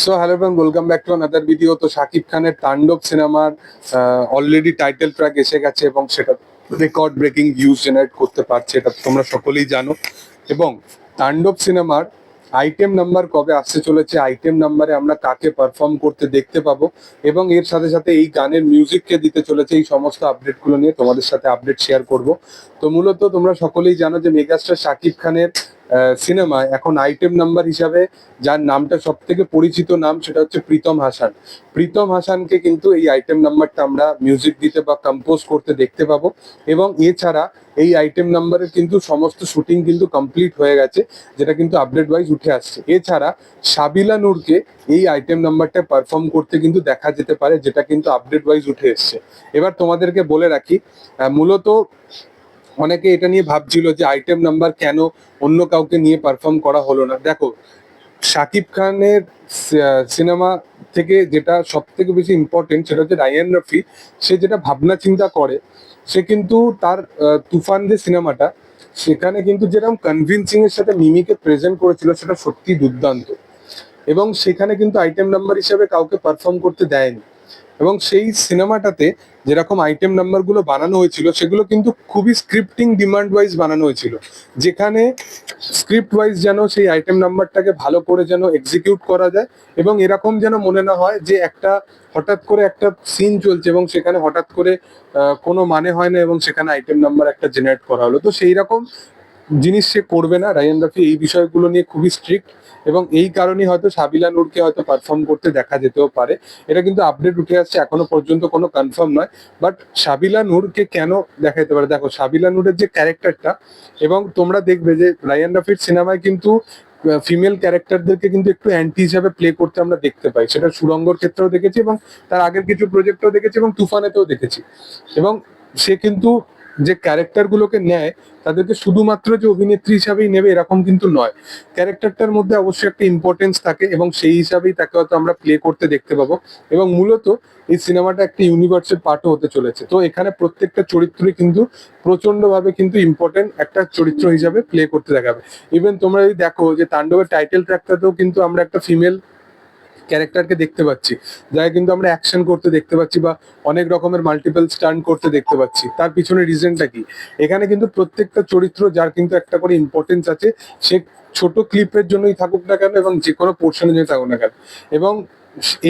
So hello friend welcome back to another video তো শাকিব খানের তাণ্ডব সিনেমার অলরেডি টাইটেল ট্র্যাক এসে গেছে এবং সেটা রেকর্ড ব্রেকিং ভিউজ জেনারেট করতে পারছে, এটা তোমরা সকলেই জানো। এবং তাণ্ডব সিনেমার আইটেম নাম্বার কবে আসতে চলেছে আইটেম নাম্বারে আমরা কাকে পারফর্ম করতে দেখতে পাবো, এবং এর সাথে সাথে এই গানের মিউজিককে দিতে চলেছে, এই সমস্ত আপডেটগুলো নিয়ে তোমাদের সাথে আপডেট শেয়ার করব। তো মূলত তোমরা সকলেই জানো যে মেগাস্টার শাকিব খানের সিনেমায় এখন আইটেম নাম্বার হিসাবে যার নামটা সব থেকে পরিচিত নাম সেটা হচ্ছে প্রীতম হাসান। প্রীতম হাসানকে কিন্তু এই আইটেম নাম্বারটা আমরা মিউজিক দিতে বা কম্পোজ করতে দেখতে পাবো এবং এছাড়া এই আইটেম নাম্বারের কিন্তু সমস্ত শুটিং কিন্তু কমপ্লিট হয়ে গেছে, যেটা কিন্তু আপডেট ওয়াইজ উঠে আসছে। এছাড়া সাবিলা নূরকে এই আইটেম নাম্বারটা পারফর্ম করতে কিন্তু দেখা যেতে পারে, যেটা কিন্তু আপডেট ওয়াইজ উঠে এসছে। এবার তোমাদেরকে বলে রাখি মূলত অনেকে এটা নিয়ে ভাবছিল যে আইটেম নাম্বার কেন অন্য কাউকে নিয়ে পারফর্ম করা হলো না। দেখো শাকিব খানের সিনেমা থেকে যেটা সব থেকে বেশি ইম্পর্টেন্ট সেটা হচ্ছে রায়ান রফি। সে যেটা ভাবনা চিন্তা করে, সে কিন্তু তার তুফান যে সিনেমাটা সেখানে কিন্তু যেরকম কনভিনসিং এর সাথে মিমিকে প্রেজেন্ট করেছিল, সেটা সত্যি দুর্দান্ত। এবং সেখানে কিন্তু আইটেম নাম্বার হিসেবে কাউকে পারফর্ম করতে দেয়নি। এবং সেই সিনেমাটাতে যেরকম আইটেম নাম্বারগুলো বানানো হয়েছিল, সেগুলো কিন্তু খুবই স্ক্রিপ্টিং ডিমান্ড ওয়াইজ বানানো হয়েছিল। যেখানে স্ক্রিপ্ট ওয়াইজ যেন সেই আইটেম নাম্বারটাকে ভালো করে যেন এক্সিকিউট করা যায় এবং এরকম যেন মনে না হয় যে একটা হঠাৎ করে একটা সিন চলছে এবং সেখানে হঠাৎ করে কোনো মানে হয় না এবং সেখানে আইটেম নাম্বার একটা জেনারেট করা হলো। তো সেই রকম জিনিস সে করবে না। রায়ান রাফি এই বিষয়গুলো নিয়ে খুবই স্ট্রিক্ট এবং এই কারণেই হয়তো সাবিলা নূরকে হয়তো পারফর্ম করতে দেখা যেতেও পারে। এটা কিন্তু আপডেট উঠে আসছে, এখনও পর্যন্ত কোনো কনফার্ম নয়। বাট সাবিলা নূরকে কেন দেখা যেতে পারে? দেখো, সাবিলা নূরের যে ক্যারেক্টারটা এবং তোমরা দেখবে যে রায়ান রাফির সিনেমায় কিন্তু ফিমেল ক্যারেক্টারদেরকে কিন্তু একটু অ্যান্টি হিসাবে প্লে করতে আমরা দেখতে পাই। সেটা সুরঙ্গর ক্ষেত্রেও দেখেছি এবং তার আগের কিছু প্রজেক্টও দেখেছি এবং তুফানেতেও দেখেছি। এবং সে কিন্তু যে ক্যারেক্টারগুলোকে নেয়, তাদেরকে শুধুমাত্র যে অভিনেত্রী হিসাবেই নেবে এরকম কিন্তু নয়। ক্যারেক্টারটার মধ্যে অবশ্যই একটা ইম্পর্টেন্স থাকে এবং সেই হিসাবেই তাকে হয়তো আমরা প্লে করতে দেখতে পাবো। এবং মূলত এই সিনেমাটা একটা ইউনিভার্সের পার্টও হতে চলেছে। তো এখানে প্রত্যেকটা চরিত্রই কিন্তু প্রচন্ডভাবে কিন্তু ইম্পর্টেন্ট একটা চরিত্র হিসাবে প্লে করতে দেখাবে। ইভেন তোমরা যদি দেখো যে তাণ্ডবের টাইটেল ট্র্যাকটাতেও কিন্তু আমরা একটা ফিমেল ক্যারেক্টারকে দেখতে পাচ্ছি যাকে কিন্তু আমরা অ্যাকশন করতে দেখতে পাচ্ছি বা অনেক রকমের মাল্টিপল স্টান্ট করতে দেখতে পাচ্ছি। তার পিছনে রিজনটা কি? এখানে কিন্তু প্রত্যেকটা চরিত্র যার কিন্তু একটা করে ইম্পর্টেন্স আছে, সে ছোট ক্লিপের জন্যই থাকুক না কেন এবং যে কোনো পোর্শনের জন্য থাকুক না কেন। এবং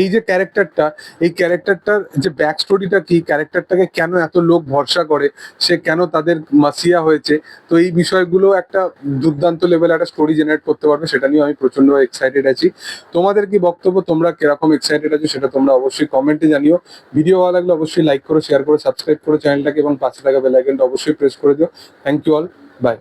এই যে ক্যারেক্টারটা এই ক্যারেক্টারটার যে ব্যাক স্টোরিটা কি ক্যারেক্টারটাকে কেন এত লোক ভরসা করে, সে কেন তাদের মাসিয়া হয়েছে, তো এই বিষয়গুলো একটা দুর্দান্ত লেভেলে একটা স্টোরি জেনারেট করতে পারবে, সেটা নিয়ে আমি প্রচণ্ড এক্সাইটেড আছি। তোমাদের কি বক্তব্য, তোমরা কীরকম এক্সাইটেড আছো, সেটা তোমরা অবশ্যই কমেন্টে জানিও। ভিডিও ভালো লাগলে অবশ্যই লাইক করো শেয়ার করো সাবস্ক্রাইব করো চ্যানেলটাকে এবং পাশে থাকা বেল আইকনটা অবশ্যই প্রেস করে দিও। Thank you all by